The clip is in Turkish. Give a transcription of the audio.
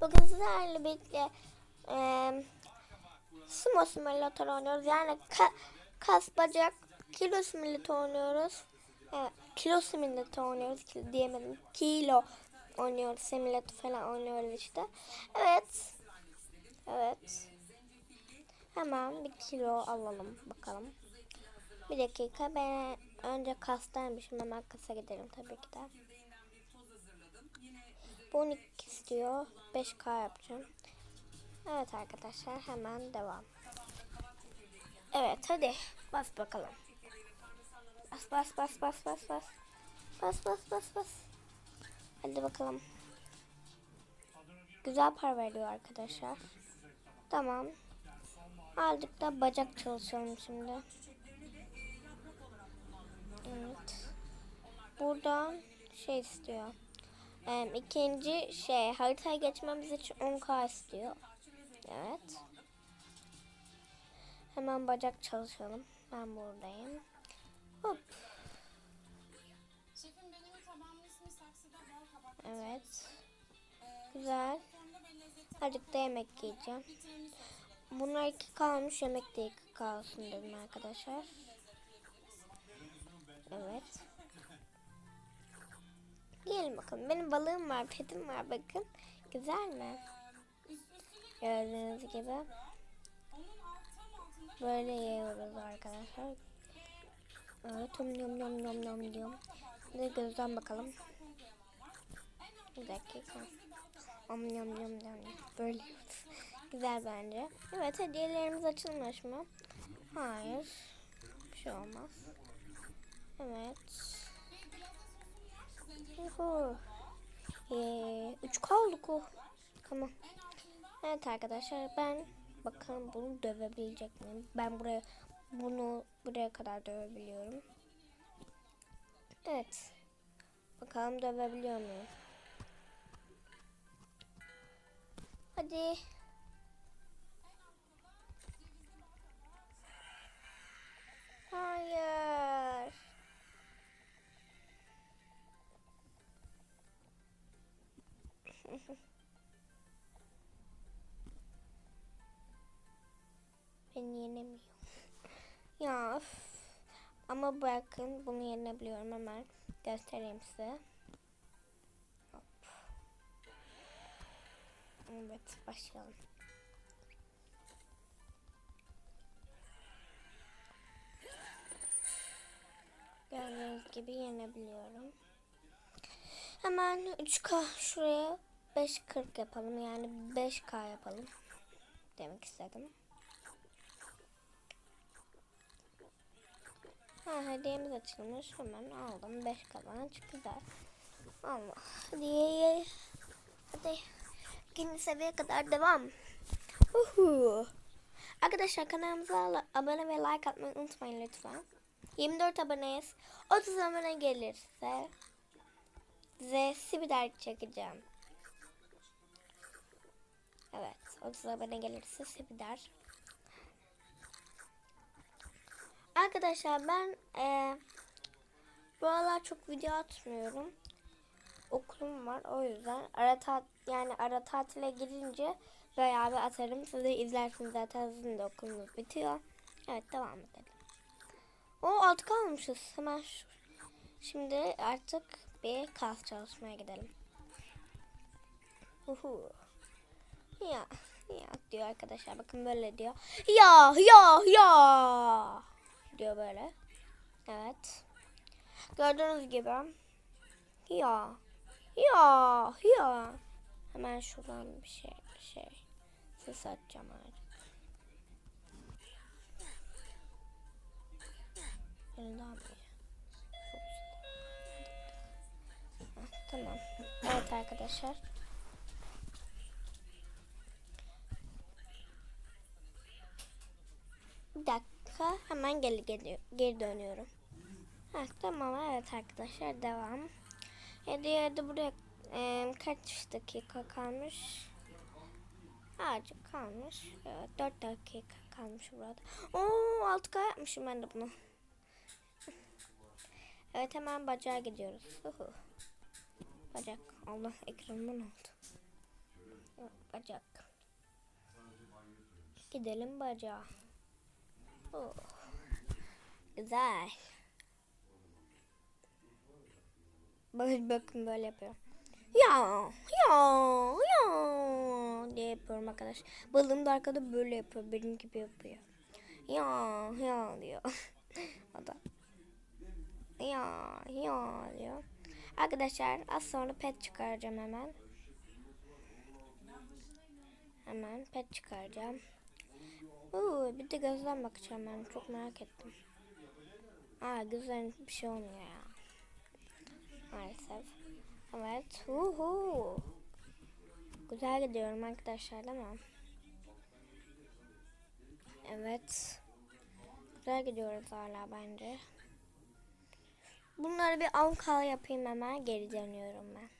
Bugün sizlerle birlikte e, sumo simülatör oynuyoruz. Yani ka, kas bacak kilo simülatör oynuyoruz. Evet, kilo simülatör oynuyoruz ki diyemedim. Kilo oynuyoruz. Simülatör falan oynuyoruz işte. Evet. Evet. Hemen bir kilo alalım bakalım. Bir dakika ben önce kastaymışım hemen kasa gidelim tabii ki de. Bu 12 istiyor. 5K yapacağım. Evet arkadaşlar hemen devam. Evet hadi bas bakalım. Bas bas bas bas bas bas. Bas bas bas bas. Hadi bakalım. Güzel para veriyor arkadaşlar. Tamam. Aldık da bacak çalışalım şimdi. Evet. Buradan şey istiyor. Ee, ikinci şey haritaya geçmemiz için 10k istiyor. Evet. Hemen bacak çalışalım. Ben buradayım. Hop. Evet. Güzel. Azıcık da yemek yiyeceğim. Bunlar iki kalmış. Yemek de iki kalsın dedim arkadaşlar. Evet. Gelin bakalım. Benim balığım var, petim var bakın. Güzel mi? Gördüğünüz gibi. Böyle yiyoruz arkadaşlar. Evet, yum yum yum yum yum. Bir de gözden bakalım. Bir dakika. Om yum yum yum yum. Böyle. Güzel bence. Evet, hediyelerimiz açılmış mı? Hayır. Bir şey olmaz. Evet. Yuhu. Ee, üç kaldık o. Tamam. Evet arkadaşlar ben bakalım bunu dövebilecek miyim? Ben buraya bunu buraya kadar dövebiliyorum. Evet. Bakalım dövebiliyor muyum? Hadi. Ben yenemiyorum. ya öf. Ama bakın bunu yenebiliyorum hemen. Göstereyim size. Hop. Evet başlayalım. Gördüğünüz gibi yenebiliyorum. Hemen 3K şuraya 5.40 yapalım. Yani 5K yapalım. Demek istedim. Ha hediyemiz açılmış. Hemen aldım. 5 kazanç. Güzel. Allah. Hadi. Hadi. İkinci seviyeye kadar devam. Uhu. Arkadaşlar kanalımıza abone ve like atmayı unutmayın lütfen. 24 aboneyiz. 30 abone gelirse size Sibider çekeceğim. Evet. 30 abone gelirse Sibider. Arkadaşlar ben e, bu aralar çok video atmıyorum. Okulum var o yüzden ara tat yani ara tatile girince bayağı bir atarım. Siz de izlersiniz zaten sizin de okulunuz bitiyor. Evet devam edelim. O alt kalmışız. Hemen şu. Şimdi artık bir kas çalışmaya gidelim. Uhu. Ya ya diyor arkadaşlar bakın böyle diyor. Ya ya ya diyor böyle. Evet. Gördüğünüz gibi. Ya. Ya. Ya. Hemen şuradan bir şey şey. Ses açacağım artık. Heh, Tamam. Evet arkadaşlar. Bir dakika hemen geri geliyor, geri dönüyorum. Ha, tamam evet arkadaşlar devam. Hediye de buraya e, kaç dakika kalmış? Azıcık kalmış. Evet, 4 dakika kalmış burada. Oo 6K yapmışım ben de bunu. evet hemen bacağa gidiyoruz. Bacak. Allah ekranımın oldu. Yok, Bacak. Gidelim bacağa. Oh. Güzel. Bakın bakın böyle yapıyorum. Ya ya ya diye yapıyorum arkadaş. Balığım da arkada böyle yapıyor. Benim gibi yapıyor. Ya ya diyor. o da. Ya ya diyor. Arkadaşlar az sonra pet çıkaracağım hemen. Hemen pet çıkaracağım. Uuu, bir de gözden bakacağım ben. Çok merak ettim. Aa gözlerin bir şey olmuyor ya. Maalesef. Evet. Uhu. Güzel gidiyorum arkadaşlar değil mi? Evet. Güzel gidiyoruz hala bence. Bunları bir ankal yapayım hemen geri dönüyorum ben.